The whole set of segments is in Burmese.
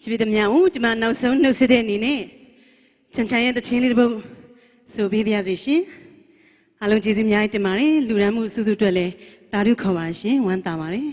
ချစ်ပြီးတဲ့များဦးဒီမှာနောက်ဆုံးနှုတ်ဆက်တဲ့အနေနဲ့ချန်ချန်ရဲ့တခြင်းလေးတစ်ပုဒ်ဆိုပေးပါရစေရှင်အားလုံးကျေးဇူးအများကြီးတင်ပါတယ်လူရန်မှုစုစုအတွက်လည်းတာဓုခေါ်ပါရှင်ဝမ်းသာပါတယ်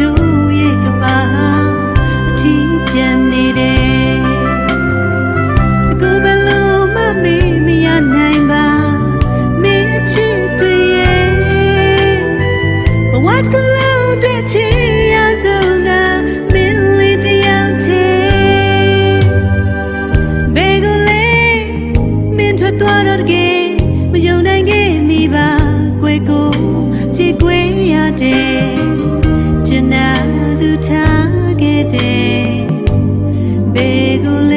တို့ရဲ့ကပါအထီးကျန်နေတယ်ကိုဘယ်လို့မမေ့မရနိုင်ပါမင်းအချစ်တွေရဲ့ But what could I do to you so now? Millie the young Begule, min thoát သွားတော့တကယ်မယုံနိုင်ခဲ့မိပါကွယ်ကိုကြည်ကွယ်ရတဲ့ကျ big old